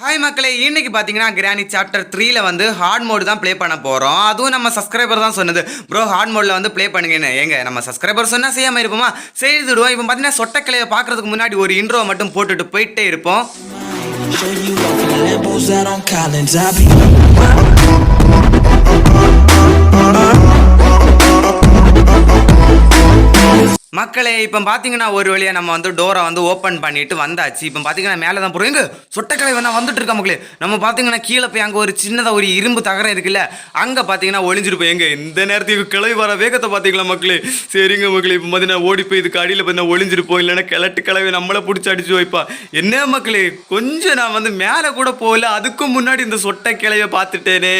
Hi மக்களே இன்னைக்கு பார்த்தீங்கன்னா கிரானி சாப்டர் த்ரீல வந்து ஹார்ட் மோடு தான் ப்ளே பண்ண போகிறோம் அதுவும் நம்ம சப்ஸ்கிரைபர் தான் சொன்னது. ப்ரோ ஹார்ட் மோடில் வந்து ப்ளே பண்ணுங்கன்னு. எங்க நம்ம சப்ஸ்கிரைபர் சொன்னால் செய்யாமல் இருப்போமா? செய்துடுவோம் இப்போ பார்த்தீங்கன்னா சொட்டக்கிளையை பார்க்கறதுக்கு முன்னாடி ஒரு இன்ட்ரோ மட்டும் போட்டுட்டு போயிட்டே இருப்போம். Show you off the Lambos out on Collins. I be மக்களே இப்போ பார்த்தீங்கன்னா ஒரு வழியாக நம்ம வந்து டோரை வந்து ஓப்பன் பண்ணிட்டு வந்தாச்சு. இப்போ பார்த்தீங்கன்னா மேலே தான் போகிறோம் எங்கே? சொட்டக்கலை வேணா வந்துட்டு இருக்கா மக்களே? நம்ம பார்த்தீங்கன்னா கீழே போய் அங்கே ஒரு சின்னதாக ஒரு இரும்பு தகரம் இருக்குல்ல அங்கே பார்த்தீங்கன்னா ஒளிஞ்சிருப்போம் எங்கே? இந்த நேரத்துக்கு கிளவி வர வேகத்தை பார்த்தீங்களா மக்களே? சரிங்க மக்களே இப்போ பார்த்தீங்கன்னா ஓடி போய் இதுக்கு அடியில் பார்த்தீங்கன்னா ஒளிஞ்சிருப்போம் இல்லைன்னா கிளட்டு கிளவி நம்மளை பிடிச்சி அடிச்சு வைப்பா. என்ன மக்களே கொஞ்சம் நான் வந்து மேலே கூட போகல அதுக்கும் முன்னாடி இந்த சொட்டை கிளையை பார்த்துட்டேனே.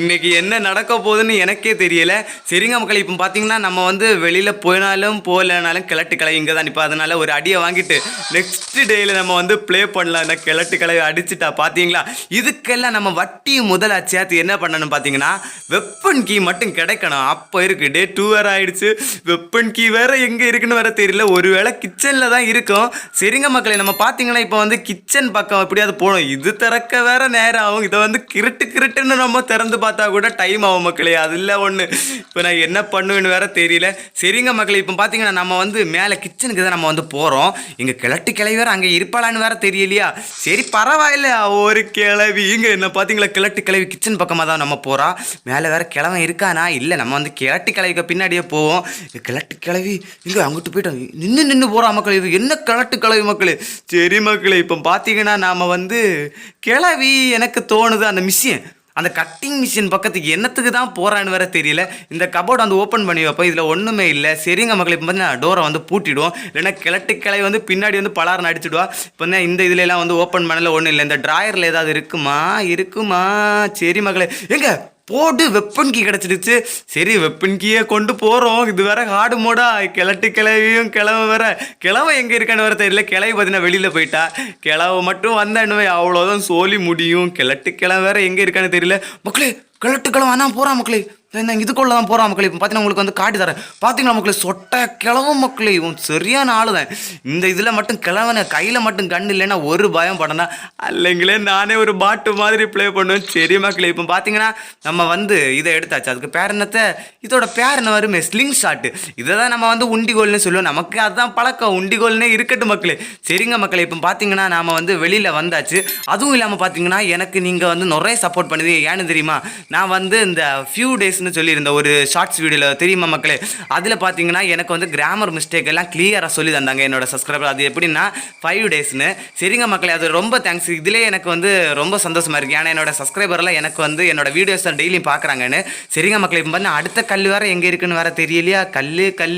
இன்னைக்கு என்ன நடக்க போகுதுன்னு எனக்கே தெரியல. சரிங்க மக்களே இப்போ பார்த்தீங்கன்னா நம்ம வந்து வெளியில் போனாலும் கிழட்டு கலை இங்கே தான் இப்போ அதனால ஒரு அடியை வாங்கிட்டு நெக்ஸ்ட் டேயில் நம்ம வந்து ப்ளே பண்ணலாம். இந்த கிழட்டு கலையை அடிச்சுட்டா பார்த்தீங்களா இதுக்கெல்லாம் நம்ம வட்டி முதல் சேர்த்து என்ன பண்ணணும் பார்த்தீங்கன்னா வெப்பன் கீ மட்டும் கிடைக்கணும். அப்போ இருக்குது டே டூ வேறு ஆகிடுச்சு வெப்பன் கீ வேற எங்கே இருக்குன்னு வேற தெரியல. ஒருவேளை கிச்சனில் தான் இருக்கும். சரிங்க மக்களை நம்ம பார்த்தீங்கன்னா இப்போ வந்து கிச்சன் பக்கம் எப்படியாவது போகணும். இது திறக்க வேற நேரம் ஆகும். இதை வந்து கிருட்டு கிருட்டுன்னு நம்ம திறந்து பார்த்தா கூட டைம் ஆகும் மக்களே. அது இல்லை ஒன்று இப்போ நான் என்ன பண்ணுவேன்னு வேற தெரியல. சரிங்க மக்களே இப்போ பார்த்தீங்கன்னா நம்ம வந்து மேலே கிச்சனுக்கு தான் நம்ம வந்து போகிறோம் இங்கே கிழட்டு கிளவி வேறு அங்கே இருப்பாளான்னு வேற தெரியலையா? சரி பரவாயில்ல. ஒரு கிளவி இங்கே என்ன பார்த்தீங்களா கிழட்டு கிளவி கிச்சன் பக்கமாக தான் நம்ம போகிறோம் மேலே வேற கிழவன் இருக்கானா? இல்லை நம்ம வந்து கிழட்டு கிளவிக்கு பின்னாடியே போவோம். கிழட்டு கிளவி இங்கே அங்கிட்டு போயிட்டோம் நின்று நின்று போகிறா மக்கள். இது என்ன கிழட்டு கிளவி மக்கள்? சரி மக்களே இப்போ பார்த்தீங்கன்னா நாம் வந்து கிளவி எனக்கு தோணுது அந்த மிஷின் அந்த கட்டிங் மிஷின் பக்கத்துக்கு என்னத்துக்கு தான் போகிறான்னு வேற தெரியல. இந்த கபோர்டு வந்து ஓப்பன் பண்ணி வைப்போம் இதில் ஒன்றுமே இல்லை. சரிங்க மக்கள் இப்போ வந்து டோரை வந்து பூட்டிடுவோம். இல்லைன்னா கிழட்டு கிளை வந்து பின்னாடி வந்து பலாரம் அடிச்சுடுவா. இப்போ வந்து இந்த இதுலலாம் வந்து ஓப்பன் பண்ணல ஒன்றும் இல்லை. இந்த ட்ராயரில் ஏதாவது இருக்குமா? இருக்குமா? சரி மகளே எங்கே? போட்டு வெப்பன் கீ கிடச்சிடுச்சு. சரி வெப்பன் கீயை கொண்டு போகிறோம் இது வேற ஹார்டு மோடா. கிழட்டு கிளவியும் கிழவு வேற. கிழவ எங்கே இருக்கான்னு வேற தெரியல. கிளவி பார்த்தீங்கன்னா வெளியில் போயிட்டா. கிழவ மட்டும் வந்தான்னு அவ்வளோதான் சோலி முடியும். கிழட்டு கிழவ வேற எங்கே இருக்கான்னு தெரியல. மக்களே கிழட்டு கிழவன் ஆனால் போகிறான் மக்களே. இந்த இதுக்குள்ள தான் போகிறான் மக்களே. இப்போ பார்த்தீங்கன்னா உங்களுக்கு வந்து காட்டி தரேன். பார்த்தீங்களா மக்களே? சொட்ட கிழவன் மக்களே. இவன் சரியான ஆளு தான். இந்த இதில் மட்டும் கிழவனை கையில் மட்டும் கண்ணு இல்லைன்னா ஒரு பயம் படனா? அல்லைங்களே நானே ஒரு பாட்டு மாதிரி ப்ளே பண்ணுவேன். சரி மக்களே இப்போ பார்த்தீங்கன்னா நம்ம வந்து இதை எடுத்தாச்சு. அதுக்கு பேர் என்னத்தை? இதோட பேர் என்ன வருமே? ஸ்லிங் ஷாட்டு இதை தான் நம்ம வந்து உண்டிகோல்னு சொல்லுவோம். நமக்கு அதுதான் பழக்கம். உண்டிகோல்னே இருக்கட்டும் மக்களே. சரிங்க மக்களே இப்போ பார்த்தீங்கன்னா நாம் வந்து வெளியில் வந்தாச்சு. அதுவும் இல்லாமல் பார்த்தீங்கன்னா எனக்கு நீங்கள் வந்து நிறைய சப்போர்ட் பண்ணுது. ஏன்னு தெரியுமா? நான் வந்து இந்த ஃபியூ டேஸ் டேஸ்னு சொல்லியிருந்த ஒரு ஷார்ட்ஸ் வீடியோவில் தெரியுமா மக்களே? அதில் பார்த்தீங்கன்னா எனக்கு வந்து கிராமர் மிஸ்டேக் எல்லாம் கிளியராக சொல்லி தந்தாங்க என்னோட சப்ஸ்கிரைபர் அது எப்படின்னா ஃபைவ் டேஸ்னு சரிங்க மக்களே அது ரொம்ப தேங்க்ஸ் இதிலே எனக்கு வந்து ரொம்ப சந்தோஷமா இருக்கு. ஏன்னா என்னோட சப்ஸ்கிரைபர்லாம் எனக்கு வந்து என்னோட வீடியோஸ் டெய்லியும் பார்க்குறாங்கன்னு சரிங்க மக்களே இப்போ பார்த்தீங்கன்னா அடுத்த கல் வேறு எங்கே இருக்குன்னு வேற தெரியலையா? கல் கல்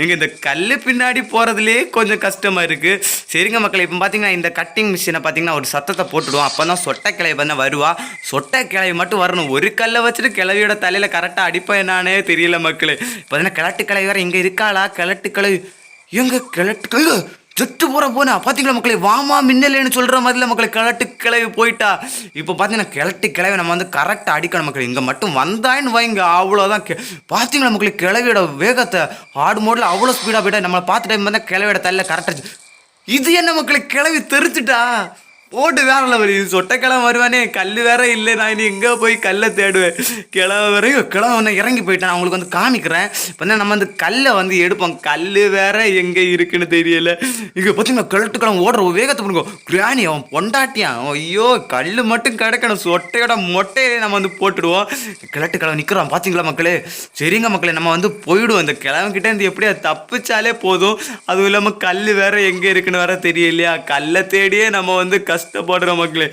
இங்கே இந்த கல் பின்னாடி போகிறதுலே கொஞ்சம் கஷ்டமாக இருக்குது சரிங்க மக்களே இப்போ பார்த்தீங்கன்னா இந்த கட்டிங் மிஷினை பார்த்தீங்கன்னா ஒரு சத்தத்தை போட்டுடுவோம் அப்போ தான் சொட்டை கிளை வந்து வருவா. சொட்டை கிளை மட்டும் வரணும். ஒரு கல்லை வச்சுட்டு கிளவியோட தலையில் கரெக்டாக அடிப்பேன் என்னானே தெரியல மக்களே. பார்த்தீங்கன்னா கிழட்டு வேறு வேற இங்கே இருக்காளா? கிழட்டு கிளை எங்க கிழட்டு கிளை செத்து போற போனா பாத்தீங்களா மக்களே? வாமா மின்னலேன்னு சொல்ற மாதிரில மக்களை கிழட்டு கிளவி போயிட்டா. இப்போ பார்த்தீங்கன்னா கிழட்டு கிளவி நம்ம வந்து கரெக்டாக அடிக்கணும் மக்கள். இங்கே மட்டும் வந்தாயின்னு வைங்க அவ்வளோதான் பார்த்தீங்களா பாத்தீங்களா மக்களே? கிளவியோட வேகத்தை ஆடு மோடில் அவ்வளோ ஸ்பீடாக போயிட்டா. நம்மளை பார்த்து டைம் வந்தால் கிளவியோட தள்ள கரெக்டாக இது என்ன மக்களை? கிளவி தெரிச்சுட்டா போட்டு வேற லெவல் இது சொட்ட வருவானே கல் வேற இல்லை நான் இனி எங்கே போய் கல்லை தேடுவேன். கிழமை வரையும் கிழமை வந்து இறங்கி போயிட்டேன். அவங்களுக்கு வந்து காமிக்கிறேன். இப்போ நம்ம அந்த கல்லை வந்து எடுப்போம். கல் வேற எங்கே இருக்குன்னு தெரியல. இங்கே பார்த்தீங்கன்னா கிழட்டு கிழமை ஓடுற வேகத்தை பண்ணுங்க கிராணி அவன் பொண்டாட்டியான் ஐயோ கல் மட்டும் கிடைக்கணும். சொட்டையோட மொட்டையே நம்ம வந்து போட்டுடுவோம். கிழட்டு கிழமை நிற்கிறோம் பார்த்தீங்களா மக்களே? சரிங்க மக்களே நம்ம வந்து போயிடுவோம். இந்த கிழமை இருந்து எப்படியா தப்பிச்சாலே போதும். அதுவும் இல்லாமல் கல் வேற எங்கே இருக்குன்னு வேற தெரியலையா? கல்லை தேடியே நம்ம வந்து கஷ்டப்படுறோம் மக்களே.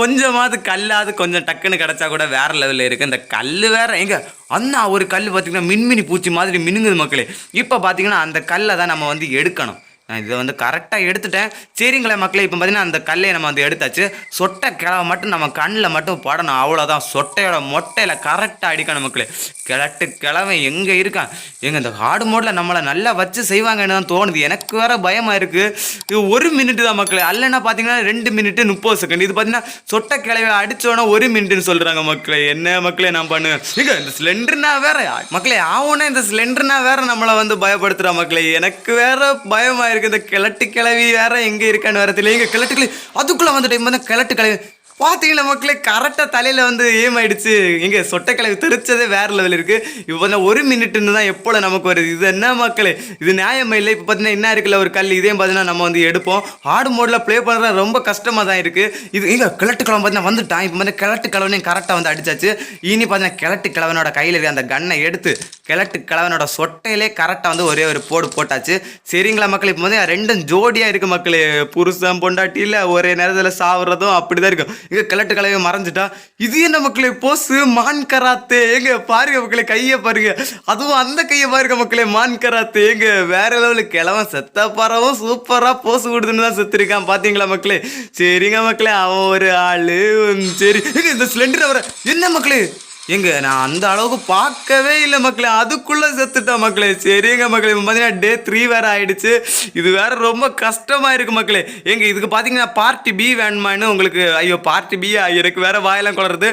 கொஞ்சமாவது கல்லாவது கொஞ்சம் டக்குன்னு கிடச்சா கூட வேற லெவலில் இருக்கு. இந்த கல் வேற எங்க? அண்ணா ஒரு கல் பார்த்தீங்கன்னா மின்மினி பூச்சி மாதிரி மினுங்குது மக்களே. இப்போ பார்த்தீங்கன்னா அந்த கல்லை தான் நம்ம வந்து எடுக்கணும். நான் இதை வந்து கரெக்டாக எடுத்துட்டேன். சரிங்களே மக்களே இப்போ பார்த்தீங்கன்னா அந்த கல்லையை நம்ம வந்து எடுத்தாச்சு. சொட்டை கிழவை மட்டும் நம்ம கண்ணில் மட்டும் படணும். அவ்வளோதான் சொட்டையோட மொட்டையில் கரெக்டாக அடிக்கணும் மக்களே. கிழட்டு கிழவன் எங்கே இருக்கான் எங்கள் இந்த ஹார்டு மோடில் நம்மளை நல்லா வச்சு செய்வாங்கன்னு தான் தோணுது. எனக்கு வேறு பயமாக இருக்குது இது ஒரு மினிட்டு தான் மக்களே. அல்லைன்னா பார்த்தீங்கன்னா ரெண்டு மினிட்டு முப்பது செகண்ட் இது பார்த்தீங்கன்னா சொட்டை கிழவை அடித்தோன்னா ஒரு மினிட்னு சொல்கிறாங்க மக்களே. என்ன மக்களே நான் பண்ணுவேன்? இங்கே இந்த சிலிண்டர்னா வேறு. மக்களே ஆகணும் இந்த சிலிண்டர்னா வேறு நம்மளை வந்து பயப்படுத்துகிறா மக்களே. எனக்கு வேறு பயமாக இருக்கு. இந்த கிழட்டு கிளவி வேற எங்க இருக்கான்னு வர தெரியல. எங்க கிழட்டு கிளவி அதுக்குள்ள வந்துட்டு வந்து கிழட்டு கிளவி பார்த்தீங்களா மக்களே? கரெக்டாக தலையில் வந்து ஏம் ஆயிடுச்சு எங்க சொட்டை தெரிச்சதே வேறு லெவல் இருக்குது இப்போ வந்து ஒரு மினிட்னு தான் எப்போ நமக்கு வருது. இது என்ன மக்களே? இது நியாயமே இல்லை. இப்போ பார்த்தீங்கன்னா என்ன இருக்குல்ல ஒரு கல். இதே பார்த்தீங்கன்னா நம்ம வந்து எடுப்போம். ஆடு மோடில் ப்ளே பண்ணுறது ரொம்ப கஷ்டமாக தான் இருக்குது இது இல்லை கிழட்டு கிழமை பார்த்தீங்கன்னா வந்துட்டான். இப்போ வந்து கிழட்டு கிழவனையும் கரெக்டாக வந்து அடிச்சாச்சு. இனி பார்த்தீங்கன்னா கிழட்டு கிழவனோட கையில் இருக்க அந்த கண்ணை எடுத்து கிழட்டு கிழவனோட சொட்டையிலே கரெக்டாக வந்து ஒரே ஒரு போடு போட்டாச்சு. சரிங்களா மக்கள்? இப்போ வந்து ரெண்டும் ஜோடியாக இருக்குது மக்களே. புருஷன் பொண்டாட்டியில் ஒரே நேரத்தில் சாவுறதும் அப்படிதான் இருக்கும். இங்க கிழட்டு கலையை மறைஞ்சிட்டா இது என்ன மக்களே போசு மான் கராத்தே எங்க பாருங்க மக்களே கையை பாருங்க. அதுவும் அந்த கையை பாருங்க மக்களே மான் கராத்தே எங்க வேற லெவலில் கிழவன் செத்த பறவும் சூப்பராக போஸ் விடுதுன்னு தான் செத்துருக்கான் பார்த்தீங்களா மக்களே? சரிங்க மக்களே அவன் ஒரு ஆளு சரி. இந்த சிலிண்டர் வர என்ன மக்களே? எங்க நான் அந்த அளவுக்கு பார்க்கவே இல்லை மக்களே. அதுக்குள்ள செத்துட்டேன் மக்களே. சரிங்க மக்களே. இப்போ பார்த்தீங்கன்னா டே த்ரீ வேற ஆயிடுச்சு. இது வேற ரொம்ப கஷ்டமா இருக்கு மக்களே. எங்க இதுக்கு பார்த்தீங்கன்னா பார்ட்டி பி வேணுமான்னு உங்களுக்கு ஐயோ பார்ட்டி பி எனக்கு வேற வாயெல்லாம் குளருது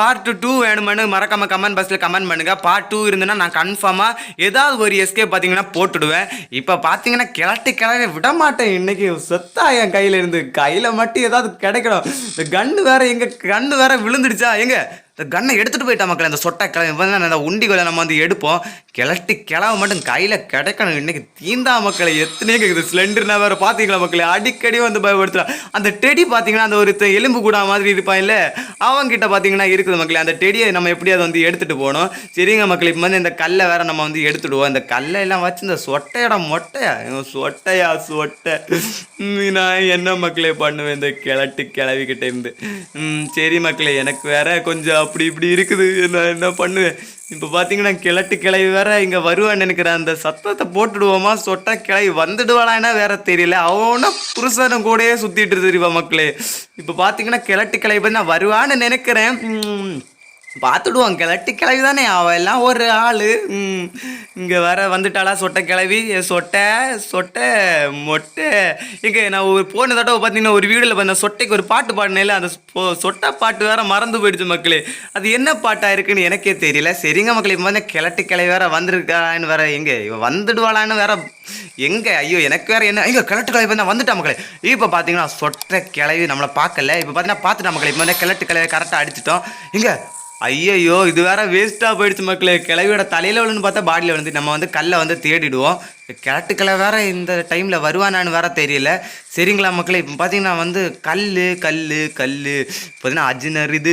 பார்ட் டூ வேணுமான்னு மறக்காம கமெண்ட் பாக்ஸில் கமெண்ட் பண்ணுங்க. பார்ட் டூ இருந்ததுன்னா நான் கன்ஃபார்மாக ஏதாவது ஒரு எஸ்கே பார்த்தீங்கன்னா போட்டுடுவேன். இப்போ பார்த்தீங்கன்னா கிளட்டி கிளவே விட மாட்டேன் இன்னைக்கு செத்தா என் கையில இருந்து கையில மட்டும் ஏதாவது கிடைக்கணும். இந்த கன்று வேற எங்க கன்று வேற விழுந்துடுச்சா? எங்க இந்த கண்ணை எடுத்துட்டு போயிட்டா மக்கள் அந்த சொட்டை கிளம்பி அந்த உண்டிகளை நம்ம வந்து எடுப்போம். கிளட்டி கிளவ மட்டும் கையில் கிடைக்கணும். இன்னைக்கு தீந்தா மக்களை எத்தனையோ கேட்குது சிலிண்டர்னா வேறு பார்த்தீங்களா மக்களே? அடிக்கடி வந்து பயப்படுத்துகிறான் அந்த டெடி பார்த்தீங்கன்னா அந்த ஒரு எலும்பு கூட மாதிரி இருப்பான் இல்லை? அவங்ககிட்ட பார்த்தீங்கன்னா இருக்குது மக்களே. அந்த டெடியை நம்ம எப்படியாவது வந்து எடுத்துகிட்டு போகணும். சரிங்க மக்கள் இப்போ வந்து இந்த கல்லை வேறு நம்ம வந்து எடுத்துடுவோம். இந்த கல்லை எல்லாம் வச்சு இந்த சொட்டையோட மொட்டையா? சொட்டையா சொட்டை. நான் என்ன மக்களே பண்ணுவேன்? இந்த கிளட்டி கிளவிக்கிட்டேருந்து சரி மக்களே எனக்கு வேற கொஞ்சம் அப்படி இப்படி இருக்குது. நான் என்ன பண்ணுவேன்? இப்போ பார்த்தீங்கன்னா கிழட்டு கிளவி வேற இங்கே வருவான்னு நினைக்கிறேன். அந்த சத்தத்தை போட்டுடுவோமா? சொட்டா கிளவி வந்துடுவாளான்னா வேற தெரியல. அவனா புருஷனும் கூடயே சுற்றிட்டு தெரியுவா மக்களே? இப்போ பார்த்தீங்கன்னா கிழட்டு கிளவி பற்றி நான் வருவான்னு நினைக்கிறேன். பார்த்துடுவான் பார்த்துடுவோம். கிழட்டு கிளவி தானே அவள் எல்லாம் ஒரு ஆள். இங்கே வர வந்துட்டாளா? சொட்டை கிளவி சொட்டை சொட்டை மொட்டை. இங்கே நான் ஒரு போன தடவை பார்த்தீங்கன்னா ஒரு வீடியோவில் பார்த்தேன். சொட்டைக்கு ஒரு பாட்டு பாடினேல அந்த சொட்டை பாட்டு வேற மறந்து போயிடுச்சு மக்களே. அது என்ன பாட்டாக இருக்குன்னு எனக்கே தெரியல. சரிங்க மக்களே இப்போ வந்து கிளட்டு கிளவி வேற வந்திருக்கான்னு வேற எங்கே? இவன் வந்துடுவாளான்னு வேற எங்கே? ஐயோ எனக்கு வேற என்ன? ஐயோ கிழட்டு கிளவி வந்து வந்துட்டா மக்களே. இப்போ பார்த்தீங்கன்னா சொட்டை கிளவி நம்மளை பார்க்கல. இப்போ பார்த்தீங்கன்னா பார்த்துட்டா மக்களே. இப்போ வந்து கிழட்டு கிளவி கரெக்டாக அடிச்சிட்டோம். இங்கே ஐயையோ இது வேற வேஸ்ட்டாக போயிடுச்சு மக்களே. கிளவியோட தலையில் விழுந்து பார்த்தா பாடியில் விழுந்து. நம்ம வந்து கல்லை வந்து தேடிடுவோம். கிழட்டு வேறு இந்த டைமில் வருவானான்னு வேற தெரியல. சரிங்களா மக்களே? இப்போ பார்த்தீங்கன்னா வந்து கல் கல் கல் பார்த்தீங்கன்னா அஜினர் இது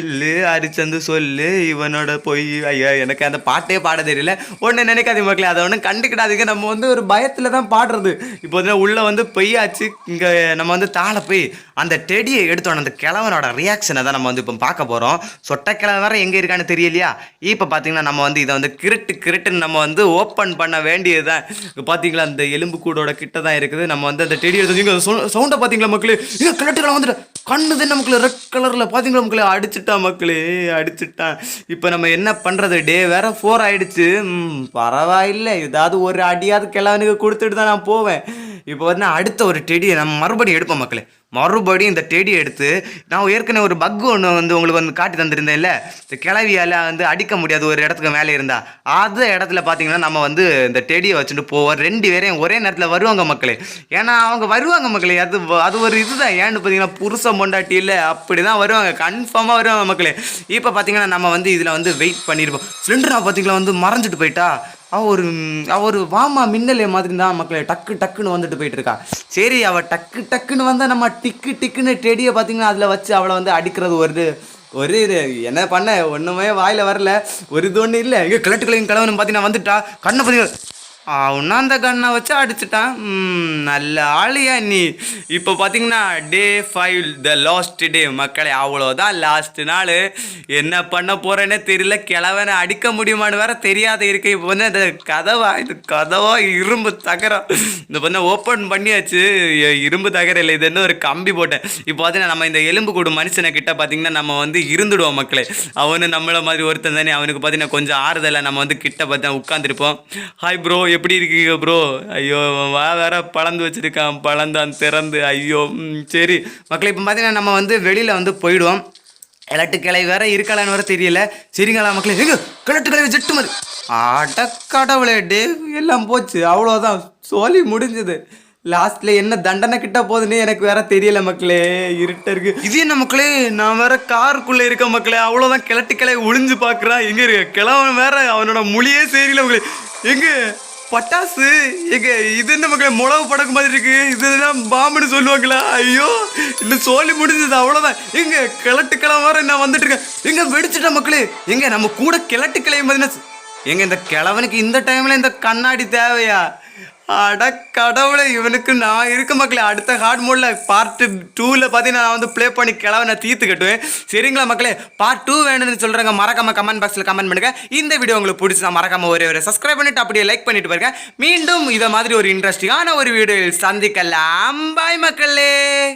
அரிச்சந்து சொல்லு இவனோட பொய். ஐயா எனக்கு அந்த பாட்டே பாட தெரியல. ஒன்று நினைக்காதீங்க மக்களே அதை ஒன்றும் கண்டுக்கிடாதீங்க. நம்ம வந்து ஒரு பயத்தில் தான் பாடுறது. இப்போ வந்து உள்ளே வந்து பொய்யாச்சு இங்கே நம்ம வந்து தாழ போய் அந்த டெடியை எடுத்தோம் அந்த கிழவனோட ரியாக்ஷனை தான் நம்ம வந்து இப்போ பார்க்க போகிறோம் சொட்டை கிழவன் வேறு எங்கே இருக்கான்னு தெரியலையா? இப்போ பார்த்தீங்கன்னா நம்ம வந்து இதை வந்து கிருட்டு கிருட்டுன்னு நம்ம வந்து ஓப்பன் பண்ண வேண்டியது தான் இப்போ பார்த்தீங்களா அந்த எலும்பு கூடோட கிட்ட தான் இருக்குது. நம்ம வந்து அந்த டெடி எடுத்து சவுண்டை பார்த்தீங்களா மக்களே? இங்கே கிழட்டுக்கலாம் வந்துட்டு கண்ணு தான் மக்களே ரெட் கலரில் பார்த்தீங்களா மக்களே? அடிச்சுட்டான் மக்களே அடிச்சுட்டான் இப்போ நம்ம என்ன பண்ணுறது டே வேற ஃபோர் ஆயிடுச்சு. பரவாயில்லை. ஏதாவது ஒரு அடியாவது கிழவனுக்கு கொடுத்துட்டு தான் நான் போவேன். இப்போ வந்து அடுத்த ஒரு டெடியை நம்ம மறுபடியும் எடுப்போம் மக்களே. மறுபடியும் இந்த டெடியை எடுத்து நான் ஏற்கனவே ஒரு பக் ஒன்று வந்து உங்களுக்கு வந்து காட்டி தந்திருந்தேன்ல இந்த கிளவியால் வந்து அடிக்க முடியாது ஒரு இடத்துக்கு மேலே இருந்தால் அந்த இடத்துல பார்த்தீங்கன்னா நம்ம வந்து இந்த டெடியை வச்சுட்டு போவோம். ரெண்டு பேரையும் ஒரே நேரத்தில் வருவாங்க மக்களே. ஏன்னா அவங்க வருவாங்க மக்களே. அது அது ஒரு இதுதான். ஏன்னு பார்த்தீங்கன்னா புருஷன் பொண்டாட்டி இல்லை. அப்படி தான் வருவாங்க கன்ஃபார்மாக வருவாங்க மக்களே. இப்போ பார்த்தீங்கன்னா நம்ம வந்து இதில் வந்து வெயிட் பண்ணியிருப்போம் சிலிண்டர் பார்த்தீங்களா வந்து மறைஞ்சிட்டு போயிட்டா? அவர் ஒரு ஒரு வாமா மின்னலே மாதிரி தான் மக்களே டக்கு டக்குன்னு வந்துட்டு போயிட்டு இருக்கா சரி அவள் டக்கு டக்குன்னு வந்தால் நம்ம டிக்கு டிக்குன்னு டெடியை பார்த்தீங்கன்னா அதில் வச்சு அவளை வந்து அடிக்கிறது ஒரு ஒரு இது. என்ன பண்ண? ஒன்றுமே வாயில் வரல. ஒரு இது ஒன்றும் இல்லை. எங்கே கிழட்டு கிழங்கு கிழவனு பார்த்தீங்கன்னா வந்துட்டா. கண்ணை பார்த்தீங்கன்னா அவனும் அந்த கண்ணை வச்சு அடிச்சிட்டான். நல்ல ஆளியா நீ. இப்போ பார்த்தீங்கன்னா day five the last day மக்களே அவ்வளோதான் லாஸ்ட் நாள். என்ன பண்ண போகிறேன்னே தெரியல. கிழவனை அடிக்க முடியுமான்னு வேற தெரியாத இருக்கு. இப்போ வந்து இந்த கதவா இது கதவா இரும்பு தகரம். இந்த பண்ண ஓப்பன் பண்ணியாச்சு. இரும்பு தகரம் இல்லை இது என்ன ஒரு கம்பி போட்டேன். இப்போ பார்த்தீங்கன்னா நம்ம இந்த எலும்பு கூடும் மனுஷனை கிட்ட பார்த்தீங்கன்னா நம்ம வந்து இருந்துடுவோம் மக்களே. அவனு நம்மளை மாதிரி ஒருத்தன் தானே. அவனுக்கு பார்த்தீங்கன்னா கொஞ்சம் ஆறுதலாக நம்ம வந்து கிட்ட பார்த்தா உட்காந்துருப்போம் ஹாய் ப்ரோ எப்படி இருக்கீங்க ப்ரோ ஐயோ வா வேற பழந்து வச்சுருக்கான் பழந்தான் திறந்து. ஐயோ சரி. மக்களை இப்போ பார்த்தீங்கன்னா நம்ம வந்து வெளியில் வந்து போயிடுவோம். கிழட்டு கிளை வேற இருக்கலான்னு வேற தெரியல. சரிங்களா மக்களே? எங்க கிழட்டு கிளை ஜெட்டு மாதிரி. அடக்கடவுளே டே எல்லாம் போச்சு. அவ்வளோதான் சோலி முடிஞ்சது. லாஸ்ட்ல என்ன தண்டனை கிட்ட போகுதுன்னு எனக்கு வேற தெரியல மக்களே. இருட்ட இருக்கு. இது என்ன மக்களே? நான் வேற காருக்குள்ள இருக்க மக்களே. அவ்வளோதான் கிழட்டு கிளை ஒளிஞ்சு பார்க்குறான் எங்க இருக்கு கிழவன் வேற அவனோட மொழியே சரியில்லை மக்களே. எங்க? பட்டாசு? எங்க இது என்ன மக்களே முளவு படக்கு மாதிரி இருக்கு. இதுதான் பாம்புன்னு சொல்லுவாங்களா? ஐயோ இன்னும் சோழி முடிஞ்சது அவ்வளோதான் எங்க கிழட்டு கிளை நான் வந்துட்டு இருக்கேன். எங்க வெடிச்சிட்ட மக்களே. எங்க நம்ம கூட கிழட்டு கிளை மாதிரி எங்க இந்த கிழவனுக்கு இந்த டைம்ல இந்த கண்ணாடி தேவையா? அட கடவுளை இவனுக்கு நான் இருக்க மக்களே அடுத்த ஹார்ட் மோடில் பார்ட் டூவில் பார்த்தீங்கன்னா நான் வந்து ப்ளே பண்ணி கிளவனை தீர்த்து கட்டுவேன். சரிங்களா மக்களே? பார்ட் டூ வேணும்னு சொல்கிறாங்க மறக்காம கமெண்ட் பாக்ஸில் கமெண்ட் பண்ணுங்கள் இந்த வீடியோ உங்களுக்கு பிடிச்சா மறக்காம ஒரே ஒரு சப்ஸ்கிரைப் பண்ணிட்டு அப்படியே லைக் பண்ணிட்டு பாருங்க. மீண்டும் இதை மாதிரி ஒரு இன்ட்ரெஸ்டிங்கான ஒரு வீடியோ சந்திக்கலாம். பாய் மக்களே!